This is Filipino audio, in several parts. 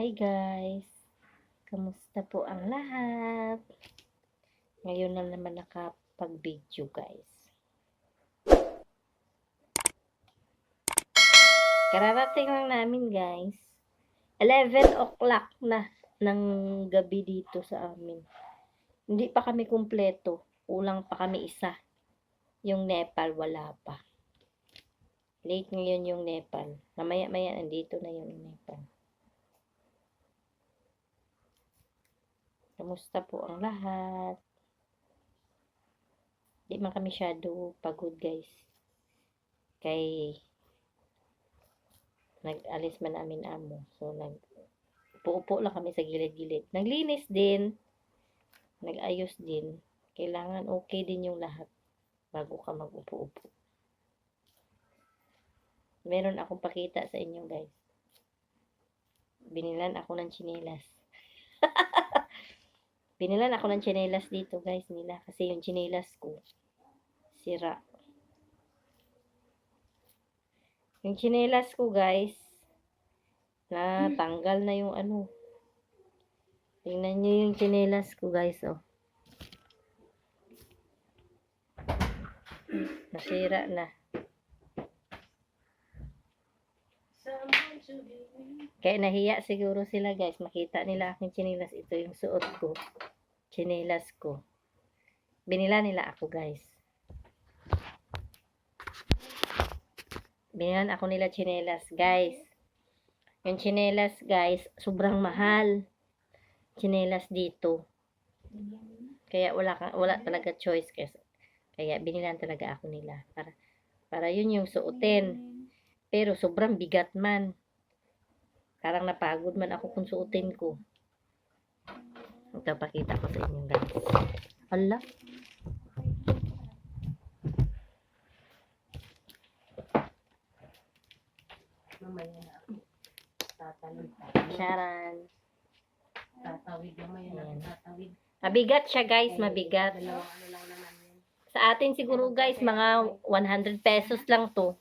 Hi guys! Kamusta po ang lahat? Ngayon na naman nakapag-video guys. Kararating lang namin guys. 11 o'clock na ng gabi dito sa amin. Hindi pa kami kumpleto. Ulang pa kami isa. Yung Nepal wala pa. Late ngayon yung Nepal. Mamaya-maya nandito na yung Nepal. Kamusta po ang lahat? Di man kami masyado pagod guys. Kay nag-alis man namin amo. So nag upo lang kami sa gilid-gilid. Naglinis din. Nag-ayos din. Kailangan okay din yung lahat bago ka mag-upo-upo. Meron akong pakita sa inyo guys. Binilan ako ng chinelas. Binilan ako ng chinelas dito guys nila. Kasi yung chinelas ko, sira. Yung chinelas ko guys, na tanggal na yung ano. Tingnan nyo yung chinelas ko guys oh. Nasira na. Kaya nahiya siguro sila guys. Makita nila aking chinelas. Ito yung suot ko. Chinelas ko. Binila nila ako guys. Binilan ako nila chinelas guys. Yung chinelas guys, sobrang mahal. Chinelas dito. Kaya wala ka, wala talaga choice guys. Kaya binilan talaga ako nila para para yun yung suotin. Pero sobrang bigat man. Parang napagod man ako kung suotin ko. Ito, pakita ko sa inyo guys. Hala. Mamaya. Tatalon. Sharan. Tatawid mamaya na tatawid. Mabigat siya guys, mabigat. Sa atin siguro guys, mga 100 pesos lang to.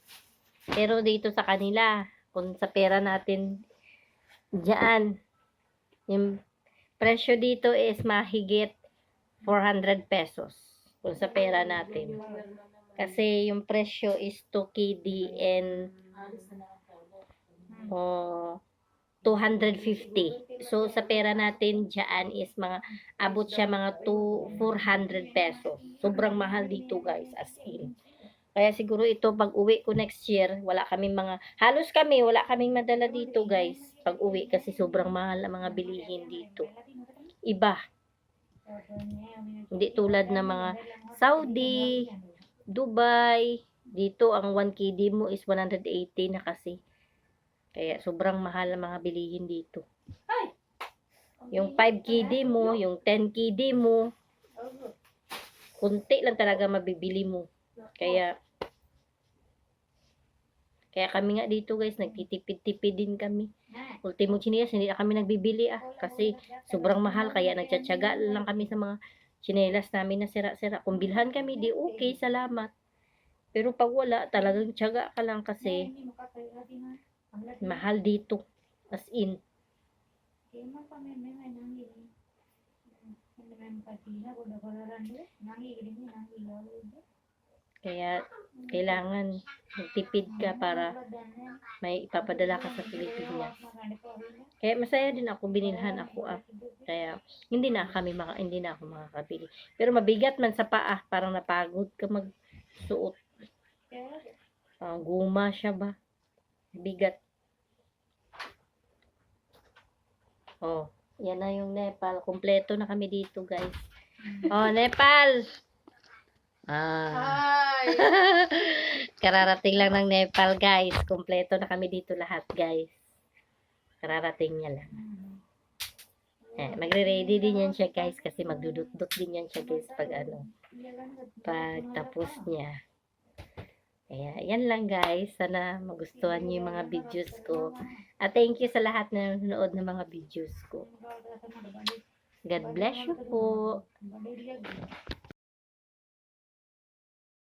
Pero dito sa kanila, kung sa pera natin, dyan, yung presyo dito is mahigit 400 pesos. Kung sa pera natin. Kasi yung presyo is 2 KD and oh, 250. So, sa pera natin dyan is mga, abot siya mga 2, 400 pesos. Sobrang mahal dito guys, as in. Kaya siguro ito, pag uwi ko next year, wala kaming mga, halos kami, wala kaming madala dito guys. Pag uwi kasi sobrang mahal ang mga bilihin dito. Iba. Hindi tulad ng mga Saudi, Dubai, dito ang 1 KD mo is 180 na kasi. Kaya sobrang mahal ang mga bilihin dito. Yung 5 KD mo, yung 10 KD mo, kunti lang talaga mabibili mo. Kaya, kaya kami nga dito guys, nagtitipid-tipid din kami. Ultimo chinelas, hindi na kami nagbibili ah. Kasi sobrang mahal, kaya nagtsatsaga lang kami sa mga chinelas namin na sira-sira. Kung bilhan kami, di okay, salamat. Pero pag wala, talagang tsaga ka lang kasi mahal dito. As in. Kaya, kailangan magtipid ka para may ipapadala ka sa Pilipinas. Kaya masaya din ako, binilhan ako ah. Kaya, hindi na kami maka, hindi na ako makakabili. Pero mabigat man sa paa, parang napagod ka magsuot. Ah, guma siya ba? Bigat. Oh, yan na yung Nepal. Kompleto na kami dito, guys. Oh, Nepal! Ah. Hi! Kararating lang ng Nepal, guys. Kompleto na kami dito lahat, guys. Kararating niya lang. Eh, magre-ready din yan siya, guys, kasi magdudot-dot din yan siya, guys, pag ano, pag tapos niya. Kaya, yan lang, guys. Sana magustuhan niyo yung mga videos ko. At thank you sa lahat na nanonood ng mga videos ko. God bless you po.